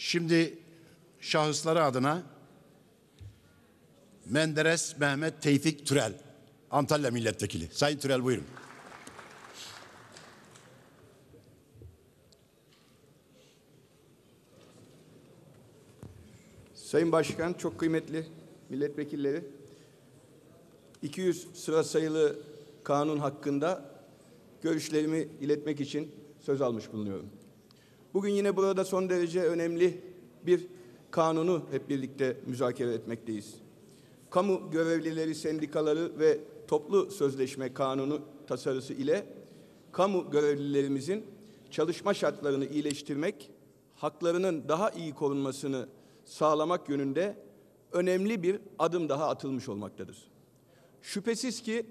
Şimdi şahısları adına Menderes Mehmet Tevfik Türel, Antalya Milletvekili. Sayın Türel buyurun. Sayın Başkan, çok kıymetli milletvekilleri, 200 sıra sayılı kanun hakkında görüşlerimi iletmek için söz almış bulunuyorum. Bugün yine burada son derece önemli bir kanunu hep birlikte müzakere etmekteyiz. Kamu görevlileri sendikaları ve toplu sözleşme kanunu tasarısı ile kamu görevlilerimizin çalışma şartlarını iyileştirmek, haklarının daha iyi korunmasını sağlamak yönünde önemli bir adım daha atılmış olmaktadır. Şüphesiz ki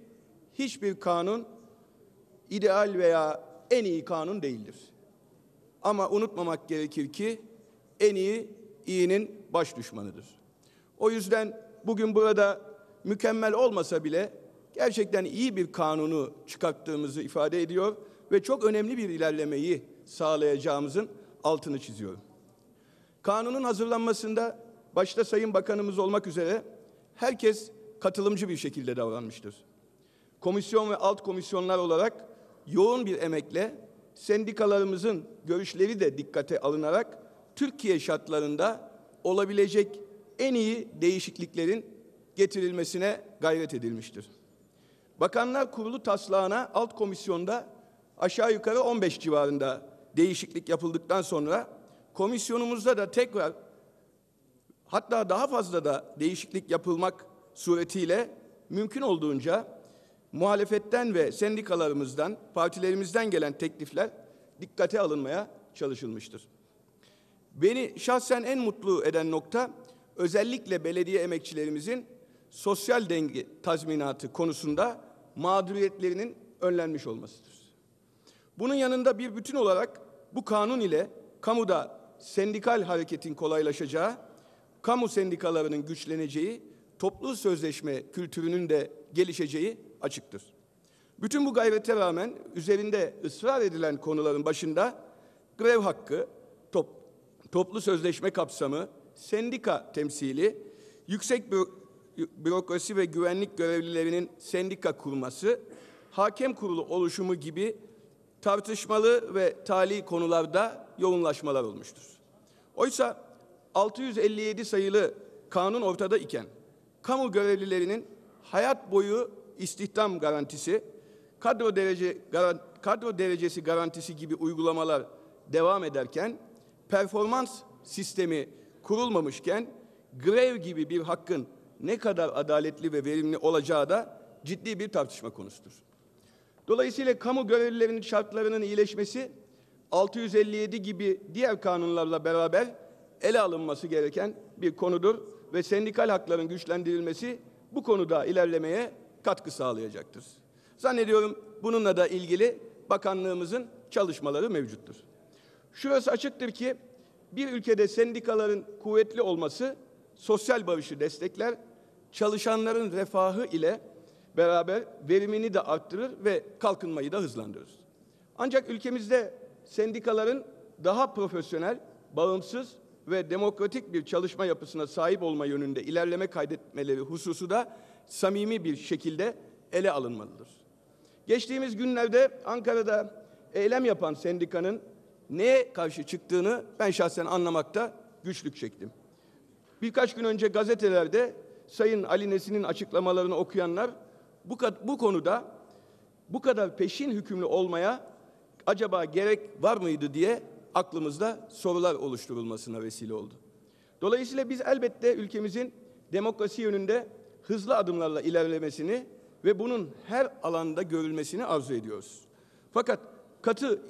hiçbir kanun ideal veya en iyi kanun değildir. Ama unutmamak gerekir ki en iyi iyinin baş düşmanıdır. O yüzden bugün burada mükemmel olmasa bile gerçekten iyi bir kanunu çıkarttığımızı ifade ediyor ve çok önemli bir ilerlemeyi sağlayacağımızın altını çiziyorum. Kanunun hazırlanmasında başta Sayın Bakanımız olmak üzere herkes katılımcı bir şekilde davranmıştır. Komisyon ve alt komisyonlar olarak yoğun bir emekle sendikalarımızın görüşleri de dikkate alınarak Türkiye şartlarında olabilecek en iyi değişikliklerin getirilmesine gayret edilmiştir. Bakanlar Kurulu taslağına alt komisyonda aşağı yukarı 15 civarında değişiklik yapıldıktan sonra komisyonumuzda da tekrar hatta daha fazla da değişiklik yapılmak suretiyle mümkün olduğunca muhalefetten ve sendikalarımızdan, partilerimizden gelen teklifler dikkate alınmaya çalışılmıştır. Beni şahsen en mutlu eden nokta özellikle belediye emekçilerimizin sosyal denge tazminatı konusunda mağduriyetlerinin önlenmiş olmasıdır. Bunun yanında bir bütün olarak bu kanun ile kamuda sendikal hareketin kolaylaşacağı, kamu sendikalarının güçleneceği, toplu sözleşme kültürünün de gelişeceği açıktır. Bütün bu gayrete rağmen üzerinde ısrar edilen konuların başında grev hakkı, top, toplu sözleşme kapsamı, sendika temsili, yüksek büro, bürokrasi ve güvenlik görevlilerinin sendika kurması, hakem kurulu oluşumu gibi tartışmalı ve tali konularda yoğunlaşmalar olmuştur. Oysa 657 sayılı kanun ortada iken kamu görevlilerinin hayat boyu istihdam garantisi, kadro derece kadro derecesi garantisi gibi uygulamalar devam ederken performans sistemi kurulmamışken grev gibi bir hakkın ne kadar adaletli ve verimli olacağı da ciddi bir tartışma konusudur. Dolayısıyla kamu görevlilerinin şartlarının iyileşmesi 657 gibi diğer kanunlarla beraber ele alınması gereken bir konudur ve sendikal hakların güçlendirilmesi bu konuda ilerlemeye katkı sağlayacaktır. Zannediyorum bununla da ilgili bakanlığımızın çalışmaları mevcuttur. Şurası açıktır ki bir ülkede sendikaların kuvvetli olması sosyal barışı destekler, çalışanların refahı ile beraber verimini de arttırır ve kalkınmayı da hızlandırır. Ancak ülkemizde sendikaların daha profesyonel, bağımsız ve demokratik bir çalışma yapısına sahip olma yönünde ilerleme kaydetmeleri hususu da samimi bir şekilde ele alınmalıdır. Geçtiğimiz günlerde Ankara'da eylem yapan sendikanın neye karşı çıktığını ben şahsen anlamakta güçlük çektim. Birkaç gün önce gazetelerde Sayın Ali Nesin'in açıklamalarını okuyanlar bu, bu konuda bu kadar peşin hükümlü olmaya acaba gerek var mıydı diye aklımızda sorular oluşturulmasına vesile oldu. Dolayısıyla biz elbette ülkemizin demokrasi yönünde hızlı adımlarla ilerlemesini ve bunun her alanda görülmesini arzu ediyoruz. Fakat katı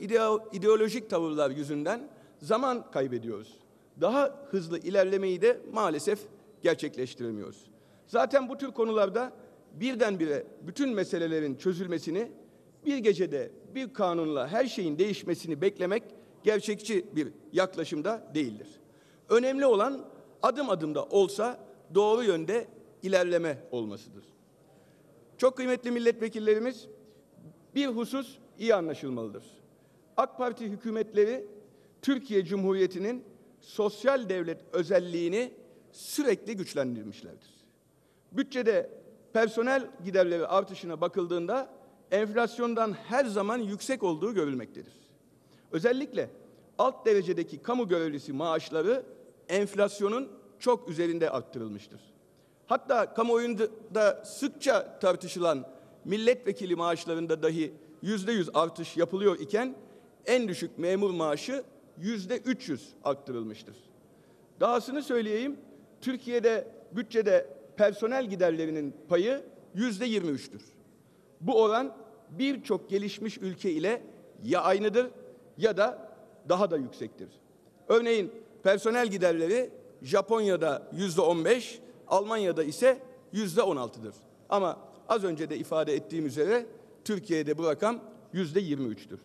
ideolojik tavırlar yüzünden zaman kaybediyoruz. Daha hızlı ilerlemeyi de maalesef gerçekleştiremiyoruz. Zaten bu tür konularda birdenbire bütün meselelerin çözülmesini bir gecede bir kanunla her şeyin değişmesini beklemek gerçekçi bir yaklaşımda değildir. Önemli olan adım adım da olsa doğru yönde ilerleme olmasıdır. Çok kıymetli milletvekillerimiz bir husus iyi anlaşılmalıdır. AK Parti hükümetleri Türkiye Cumhuriyeti'nin sosyal devlet özelliğini sürekli güçlendirmişlerdir. Bütçede personel giderleri artışına bakıldığında enflasyondan her zaman yüksek olduğu görülmektedir. Özellikle alt derecedeki kamu görevlisi maaşları enflasyonun çok üzerinde arttırılmıştır. Hatta kamuoyunda sıkça tartışılan milletvekili maaşlarında dahi yüzde yüz artış yapılıyor iken en düşük memur maaşı yüzde 300 arttırılmıştır. Dahasını söyleyeyim, Türkiye'de bütçede personel giderlerinin payı yüzde 23'tür. Bu oran birçok gelişmiş ülke ile ya aynıdır ya da daha da yüksektir. Örneğin personel giderleri Japonya'da yüzde 15, Almanya'da ise yüzde 16'dır. Ama az önce de ifade ettiğim üzere Türkiye'de bu rakam yüzde 23'tür.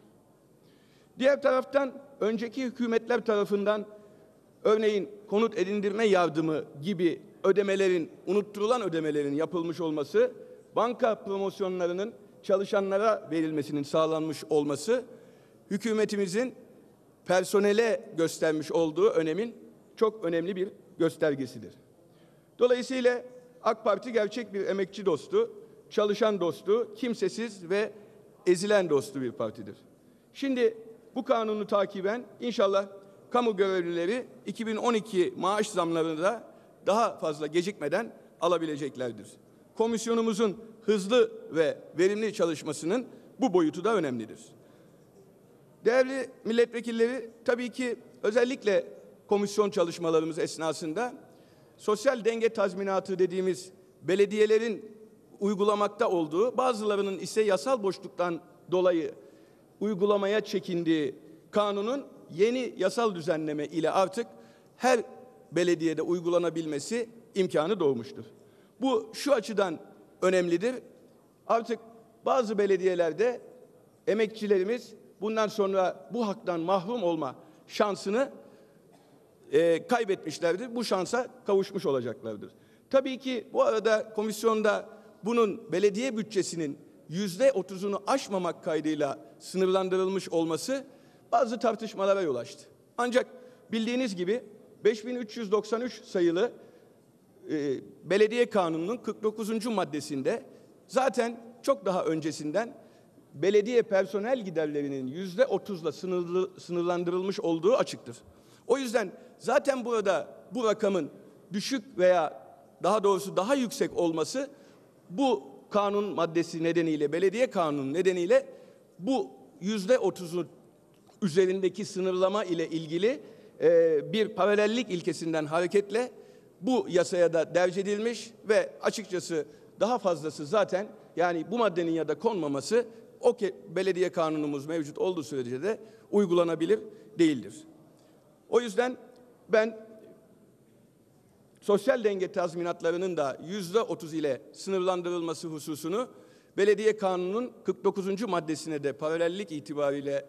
Diğer taraftan önceki hükümetler tarafından örneğin konut edindirme yardımı gibi ödemelerin unutturulan ödemelerin yapılmış olması, banka promosyonlarının çalışanlara verilmesinin sağlanmış olması hükümetimizin personele göstermiş olduğu önemin çok önemli bir göstergesidir. Dolayısıyla AK Parti gerçek bir emekçi dostu, çalışan dostu, kimsesiz ve ezilen dostu bir partidir. Şimdi bu kanunu takiben inşallah kamu görevlileri 2012 maaş zamlarını da daha fazla gecikmeden alabileceklerdir. Komisyonumuzun hızlı ve verimli çalışmasının bu boyutu da önemlidir. Değerli milletvekilleri tabii ki özellikle komisyon çalışmalarımız esnasında sosyal denge tazminatı dediğimiz belediyelerin uygulamakta olduğu bazılarının ise yasal boşluktan dolayı uygulamaya çekindiği kanunun yeni yasal düzenleme ile artık her belediyede uygulanabilmesi imkanı doğmuştur. Bu şu açıdan önemlidir. Artık bazı belediyelerde emekçilerimiz bundan sonra bu haktan mahrum olma şansını e, kaybetmişlerdir. Bu şansa kavuşmuş olacaklardır. Tabii ki bu arada komisyonda bunun belediye bütçesinin yüzde otuzunu aşmamak kaydıyla sınırlandırılmış olması bazı tartışmalara yol açtı. Ancak bildiğiniz gibi 5393 sayılı e, belediye kanununun 49. maddesinde zaten çok daha öncesinden belediye personel giderlerinin yüzde otuzla sınırlandırılmış olduğu açıktır. O yüzden zaten burada bu rakamın düşük veya daha doğrusu daha yüksek olması bu kanun maddesi nedeniyle, belediye kanunu nedeniyle bu yüzde otuzun üzerindeki sınırlama ile ilgili e, bir paralellik ilkesinden hareketle bu yasaya da derc edilmiş ve açıkçası daha fazlası zaten yani bu maddenin ya da konmaması o belediye kanunumuz mevcut olduğu sürece de uygulanabilir değildir. O yüzden ben sosyal denge tazminatlarının da yüzde otuz ile sınırlandırılması hususunu belediye kanununun 49. maddesine de paralellik itibariyle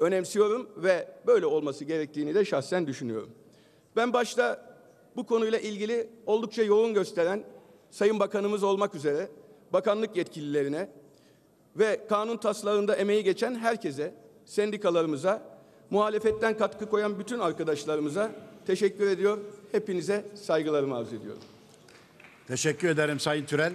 önemsiyorum ve böyle olması gerektiğini de şahsen düşünüyorum. Ben başta bu konuyla ilgili oldukça yoğun gösteren Sayın Bakanımız olmak üzere bakanlık yetkililerine ve kanun taslağında emeği geçen herkese, sendikalarımıza, muhalefetten katkı koyan bütün arkadaşlarımıza teşekkür ediyor. Hepinize saygılarımı arz ediyorum. Teşekkür ederim Sayın Türel.